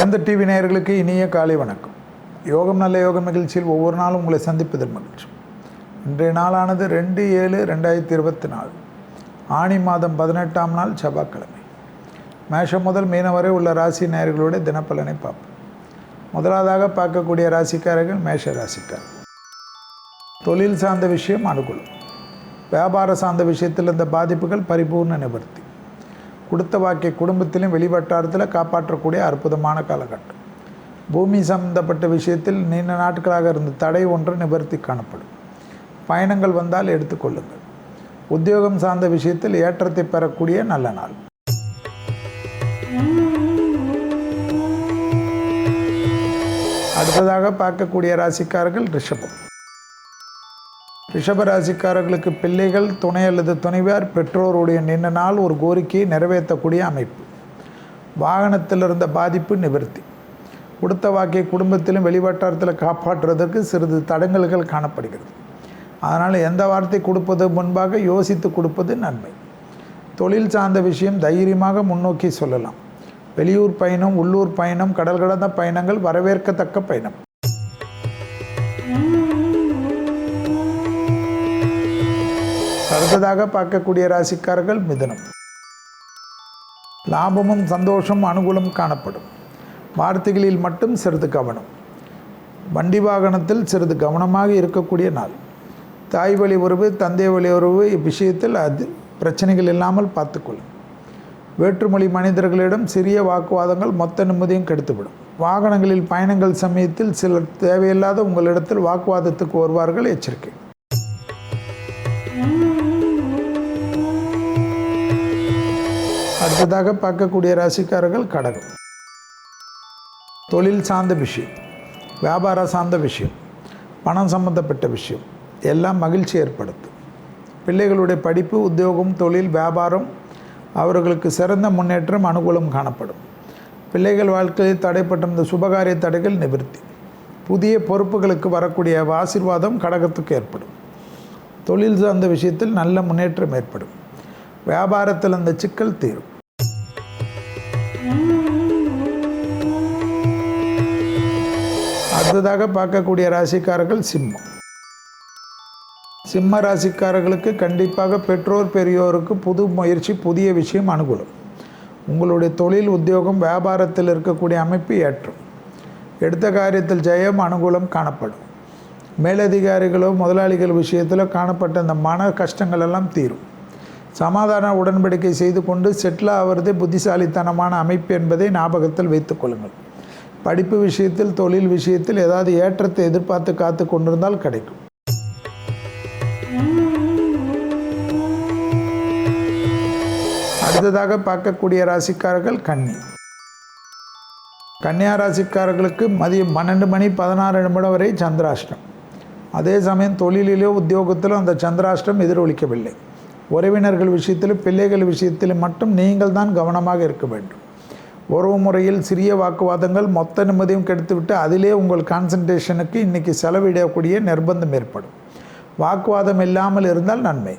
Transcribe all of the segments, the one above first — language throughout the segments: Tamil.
எந்த டிவி நேயர்களுக்கு இனிய காலை வணக்கம். யோகம் நல்ல யோகம் நிகழ்ச்சியில் ஒவ்வொரு நாளும் உங்களை சந்திப்பதில் மகிழ்ச்சி. இன்றைய நாளானது ரெண்டு ஏழு ரெண்டாயிரத்தி இருபத்தி நாலு. ஆணி மாதம் பதினெட்டாம் நாள் செவ்வாய்க்கிழமை. மேஷம் முதல் மீனம் வரை உள்ள ராசி நேயர்களுடைய தினப்பலனை பார்ப்போம். முதலாவதாக பார்க்கக்கூடிய ராசிக்காரர்கள் மேஷ ராசிக்காரர். தொழில் சார்ந்த விஷயம் அனுகூலம். வியாபார சார்ந்த விஷயத்தில் இந்த பாதிப்புகள் பரிபூர்ண நிவர்த்தி. கொடுத்த வாக்கை குடும்பத்திலும் வெளிவட்டாரத்தில் காப்பாற்றக்கூடிய அற்புதமான காலகட்டம். பூமி சம்பந்தப்பட்ட விஷயத்தில் நீண்ட நாட்களாக இருந்த தடை ஒன்று நிவர்த்தி காணப்படும். பயணங்கள் வந்தால் எடுத்துக்கொள்ளுங்கள் உத்தியோகம் சார்ந்த விஷயத்தில் ஏற்றத்தை பெறக்கூடிய நல்ல நாள். அடுத்ததாக பார்க்கக்கூடிய ராசிக்காரர்கள் ரிஷபம். ரிஷபராசிக்காரர்களுக்கு பிள்ளைகள் துணை அல்லது துணைவியார் பெற்றோருடைய நின்ன நாள் ஒரு கோரிக்கையை நிறைவேற்றக்கூடிய அமைப்பு. வாகனத்தில் இருந்த பாதிப்பு நிவர்த்தி. கொடுத்த வாக்கை குடும்பத்திலும் வெளிவட்டாரத்தில் காப்பாற்றுவதற்கு சிறிது தடங்கல்கள் காணப்படுகிறது. அதனால் எந்த வார்த்தை கொடுப்பது முன்பாக யோசித்து கொடுப்பது நன்மை. தொழில் சார்ந்த விஷயம் தைரியமாக முன்னோக்கி சொல்லலாம். வெளியூர் பயணம் உள்ளூர் பயணம் கடல் கடந்த பயணங்கள் வரவேற்கத்தக்க பயணம். அடுத்ததாக பார்க்கக்கூடிய ராசிக்காரர்கள் மிதனம். லாபமும் சந்தோஷம் அனுகூலம் காணப்படும். வார்த்தைகளில் மட்டும் சிறிது கவனம். வண்டி வாகனத்தில் சிறிது கவனமாக இருக்கக்கூடிய நாள். தாய் வழி உறவு தந்தை வழி உறவு இவ்விஷயத்தில் அது பிரச்சனைகள் இல்லாமல் பார்த்துக்கொள்ளும் வேற்றுமொழி மனிதர்களிடம் சிறிய வாக்குவாதங்கள் மொத்த நிம்மதியும் கெடுத்துவிடும். வாகனங்களில் பயணங்கள் சமயத்தில் சிலர் தேவையில்லாத உங்களிடத்தில் வாக்குவாதத்துக்கு வருவார்கள் எச்சரிக்கை. அடுத்ததாக பார்க்கக்கூடிய ராசிக்காரர்கள் கடகம். தொழில் சார்ந்த விஷயம் வியாபார சார்ந்த விஷயம் பணம் சம்பந்தப்பட்ட விஷயம் எல்லாம் மகிழ்ச்சி ஏற்படுத்தும். பிள்ளைகளுடைய படிப்பு உத்தியோகம் தொழில் வியாபாரம் அவர்களுக்கு சிறந்த முன்னேற்றம் அனுகூலம் காணப்படும். பிள்ளைகள் வாழ்க்கையில் தடைப்பட்ட இந்த சுபகாரிய தடைகள் நிவர்த்தி. புதிய பொறுப்புகளுக்கு வரக்கூடிய ஆசீர்வாதம் கடகத்துக்கு ஏற்படும். தொழில் சார்ந்த விஷயத்தில் நல்ல முன்னேற்றம் ஏற்படும். வியாபாரத்தில் அந்த சிக்கல் தீரும். அடுத்ததாக பார்க்கக்கூடிய ராசிக்காரர்கள் சிம்மம். சிம்ம ராசிக்காரர்களுக்கு கண்டிப்பாக பெற்றோர் பெரியோருக்கு புது முயற்சி புதிய விஷயம் அனுகூலம். உங்களுடைய தொழில் உத்தியோகம் வியாபாரத்தில் இருக்கக்கூடிய அமைப்பு ஏற்றும். எடுத்த காரியத்தில் ஜெயம் அனுகூலம் காணப்படும். மேலதிகாரிகளோ முதலாளிகள் விஷயத்தில் காணப்பட்ட அந்த மன கஷ்டங்கள் எல்லாம் தீரும். சமாதான உடன்படிக்கை செய்து கொண்டு செட்டில் ஆவதே புத்திசாலித்தனமான அமைப்பு என்பதை ஞாபகத்தில் வைத்துக் கொள்ளுங்கள். படிப்பு விஷயத்தில் தொழில் விஷயத்தில் ஏதாவது ஏற்றத்தை எதிர்பார்த்து காத்து கொண்டிருந்தால் கிடைக்கும். அடுத்ததாக பார்க்கக்கூடிய ராசிக்காரர்கள் கன்னி. கன்னியா ராசிக்காரர்களுக்கு மதியம் பன்னெண்டு மணி பதினாறு நிமிடம் வரை சந்திராஷ்டம். அதே சமயம் தொழிலிலோ உத்தியோகத்திலோ அந்த சந்திராஷ்டம் எதிரொலிக்கவில்லை. உறவினர்கள் விஷயத்திலும் பிள்ளைகள் விஷயத்திலும் மட்டும் நீங்கள் தான் கவனமாக இருக்க வேண்டும். உறவு முறையில் சிறிய வாக்குவாதங்கள் மொத்த நிம்மதியும் கெடுத்துவிட்டு அதிலே உங்கள் கான்சன்ட்ரேஷனுக்கு இன்றைக்கி செலவிடக்கூடிய நிர்பந்தம் ஏற்படும். வாக்குவாதம் இல்லாமல் இருந்தால் நன்மை.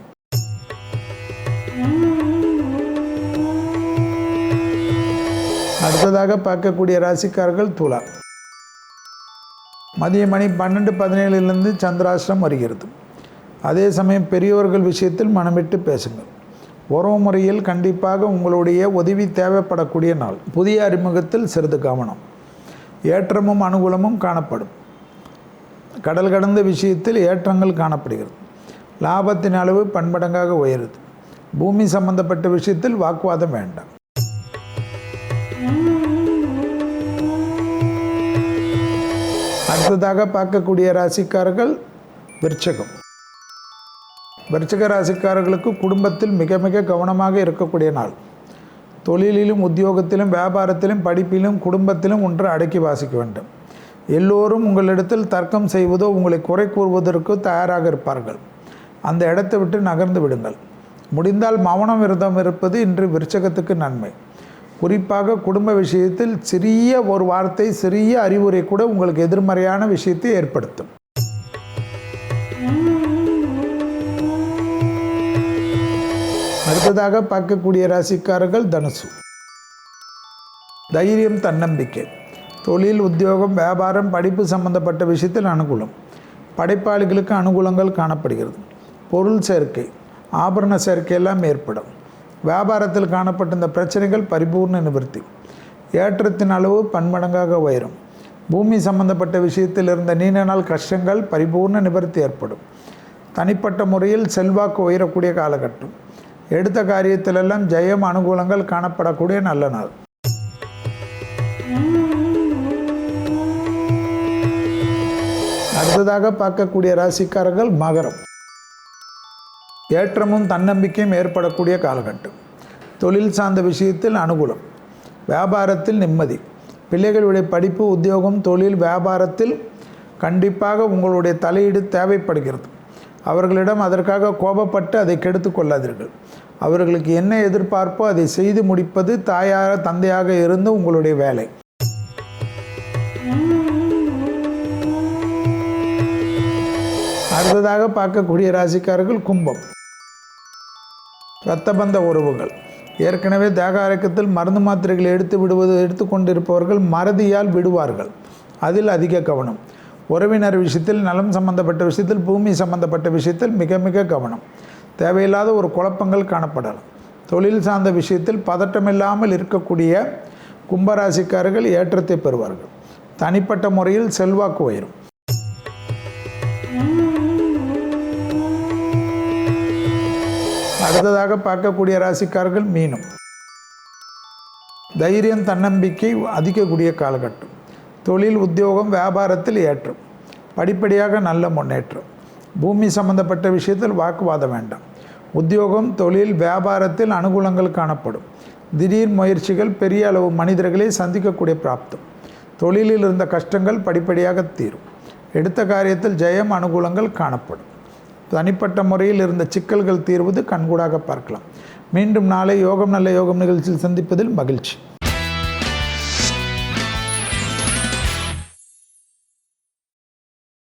அடுத்ததாக பார்க்கக்கூடிய ராசிக்காரர்கள் துலா மதிய மணி பன்னெண்டு பதினேழுலேருந்து சந்திராசிரம் வருகிறது. அதே சமயம் பெரியோர்கள் விஷயத்தில் மனமிட்டு பேசுங்கள். உறவு முறையில் கண்டிப்பாக உங்களுடைய உதவி தேவைப்படக்கூடிய நாள். புதிய அறிமுகத்தில் சிறிது கவனம். ஏற்றமும் அனுகூலமும் காணப்படும். கடல் கடந்த விஷயத்தில் ஏற்றங்கள் காணப்படுகிறது. லாபத்தின் அளவு பன்மடங்காக உயருது. பூமி சம்பந்தப்பட்ட விஷயத்தில் வாக்குவாதம் வேண்டாம். அடுத்ததாக பார்க்கக்கூடிய ராசிக்காரர்கள் விருச்சகம். விருச்சிக ராசிக்காரர்களுக்கு குடும்பத்தில் மிக மிக கவனமாக இருக்கக்கூடிய நாள். தொழிலிலும் உத்தியோகத்திலும் வியாபாரத்திலும் படிப்பிலும் குடும்பத்திலும் ஒன்று அடக்கி வாசிக்க வேண்டும். எல்லோரும் உங்களிடத்தில் தர்க்கம் செய்வதோ உங்களை குறை கூறுவதற்கு தயாராக இருப்பார்கள். அந்த இடத்தை விட்டு நகர்ந்து விடுங்கள். முடிந்தால் மௌனம் விரதம் இருப்பது இன்று விருச்சகத்துக்கு நன்மை. குறிப்பாக குடும்ப விஷயத்தில் சிறிய ஒரு வார்த்தை சிறிய அறிவுரை கூட உங்களுக்கு எதிர்மறையான விஷயத்தை ஏற்படுத்தும். அடுத்ததாக பார்க்கக்கூடிய ராசிக்காரர்கள் தனுசு. தைரியம் தன்னம்பிக்கை. தொழில் உத்தியோகம் வியாபாரம் படிப்பு சம்பந்தப்பட்ட விஷயத்தில் அனுகூலம். படைப்பாளிகளுக்கு அனுகூலங்கள் காணப்படுகிறது. பொருள் சேர்க்கை ஆபரண சேர்க்கை எல்லாம் ஏற்படும். வியாபாரத்தில் காணப்பட்ட இந்த பிரச்சனைகள் பரிபூர்ண நிவர்த்தி. ஏற்றத்தின் அளவு பன்மடங்காக உயரும். பூமி சம்பந்தப்பட்ட விஷயத்தில் இருந்த நீண்ட நாள் கஷ்டங்கள் பரிபூர்ண நிவர்த்தி ஏற்படும். தனிப்பட்ட முறையில் செல்வாக்கு உயரக்கூடிய காலகட்டம். எடுத்த காரியத்திலெல்லாம் ஜெயம் அனுகூலங்கள் காணப்படக்கூடிய நல்ல நாள். அடுத்ததாக பார்க்கக்கூடிய ராசிக்காரர்கள் மகரம். ஏற்றமும் தன்னம்பிக்கையும் ஏற்படக்கூடிய காலகட்டம். தொழில் சார்ந்த விஷயத்தில் அனுகூலம். வியாபாரத்தில் நிம்மதி. பிள்ளைகளுடைய படிப்பு உத்தியோகம் தொழில் வியாபாரத்தில் கண்டிப்பாக உங்களுடைய தலையீடு தேவைப்படுகிறது. அவர்களிடம் அதற்காக கோபப்பட்டு அதை கெடுத்து கொள்ளாதீர்கள். அவர்களுக்கு என்ன எதிர்பார்ப்போ அதை செய்து முடிப்பது தாயாக தந்தையாக இருந்து உங்களுடைய வேலை. அடுத்ததாக பார்க்கக்கூடிய ராசிக்காரர்கள் கும்பம். இரத்தபந்த உறவுகள். ஏற்கனவே தேகாரக்கத்தில் மருந்து மாத்திரைகளை எடுத்து விடுவது எடுத்துக்கொண்டிருப்பவர்கள் மறதியால் விடுவார்கள். அதில் அதிக கவனம். உறவினர் விஷயத்தில் நலம் சம்பந்தப்பட்ட விஷயத்தில் பூமி சம்பந்தப்பட்ட விஷயத்தில் மிக மிக கவனம். தேவையில்லாத ஒரு குழப்பங்கள் காணப்படலாம். தொழில் சார்ந்த விஷயத்தில் பதட்டமில்லாமல் இருக்கக்கூடிய கும்பராசிக்காரர்கள் ஏற்றத்தை பெறுவார்கள். தனிப்பட்ட முறையில் செல்வாக்கு உயரும். அடுத்ததாக பார்க்கக்கூடிய ராசிக்காரர்கள் மீனும். தைரியம் தன்னம்பிக்கை அதிகக்கூடிய காலகட்டம். தொழில் உத்தியோகம் வியாபாரத்தில் ஏற்றம். படிப்படியாக நல்ல முன்னேற்றம். பூமி சம்பந்தப்பட்ட விஷயத்தில் வாக்குவாதம் வேண்டாம். உத்தியோகம் தொழில் வியாபாரத்தில் அனுகூலங்கள் காணப்படும். திடீர் முயற்சிகள் பெரிய அளவு மனிதர்களை சந்திக்கக்கூடிய பிராப்தம். தொழிலில் இருந்த கஷ்டங்கள் படிப்படியாக தீரும். எடுத்த காரியத்தில் ஜெயம் அனுகூலங்கள் காணப்படும். தனிப்பட்ட முறையில் இருந்த சிக்கல்கள் தீர்வது கண்கூடாக பார்க்கலாம். மீண்டும் நாளை யோகம் நல்ல யோகம் நிகழ்ச்சியில் சந்திப்பதில் மகிழ்ச்சி.